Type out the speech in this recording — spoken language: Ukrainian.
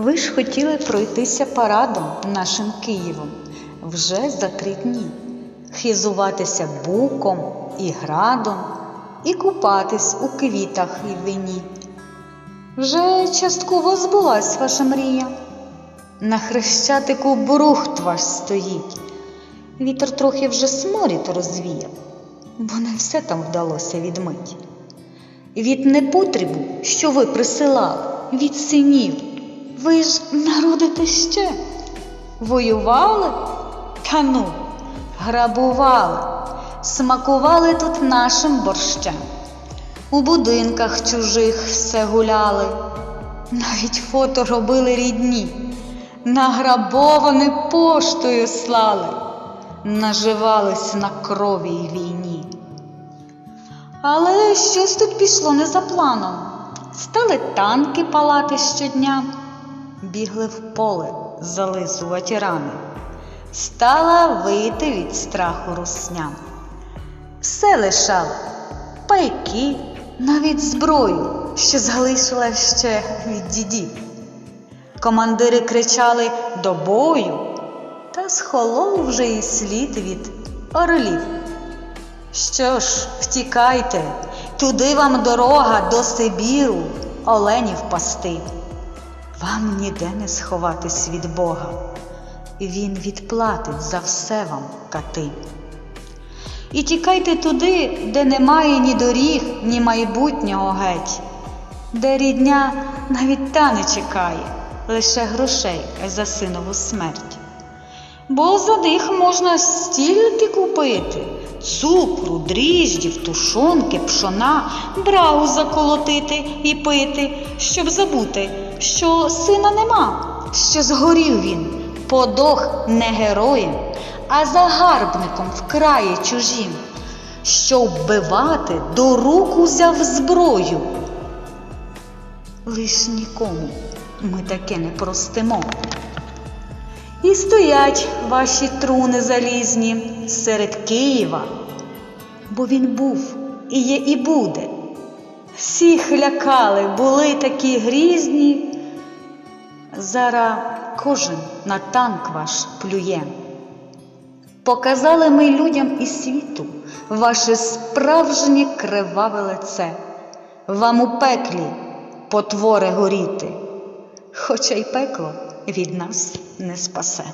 Ви ж хотіли пройтися парадом нашим Києвом вже за три дні, хизуватися буком і градом, і купатись у квітах і вині. Вже частково збулась ваша мрія. На хрещатику брухт ваш стоїть. Вітер трохи вже сморід розвіяв, бо не все там вдалося відмить. Від непотребу, що ви присилали, від синів, ви ж народите ще. Воювали? Та ну, грабували, смакували тут нашим борщем. У будинках чужих все гуляли, навіть фото робили рідні, награбоване поштою слали, наживались на крові й війні. Але щось тут пішло не за планом. Стали танки палати щодня, бігли в поле зализувати рани, стала вити від страху русня. Все лишали пайки, навіть зброю, що залишила ще від дідів. Командири кричали до бою, та схолов вже і слід від орлів. Що ж, втікайте, туди вам дорога до Сибіру, оленів пасти. Вам ніде не сховатись від Бога, Він відплатить за все вам кати. І тікайте туди, де немає ні доріг, ні майбутнього геть, де рідня навіть та не чекає, лише грошей за синову смерть. Бо за них можна стільки купити цукру, дріждів, тушонки, пшона, брагу заколотити і пити, щоб забути, що сина нема, що згорів він, подох не героєм, а загарбником в краї чужім, що вбивати до рук узяв зброю. Лиш нікому ми таке не простимо. І стоять ваші труни залізні серед Києва, бо він був і є, і буде. Всіх лякали, були такі грізні. Зараз кожен на танк ваш плює. Показали ми людям і світу ваше справжнє криваве лице. Вам у пеклі потвори горіти, хоча й пекло від нас не спасе.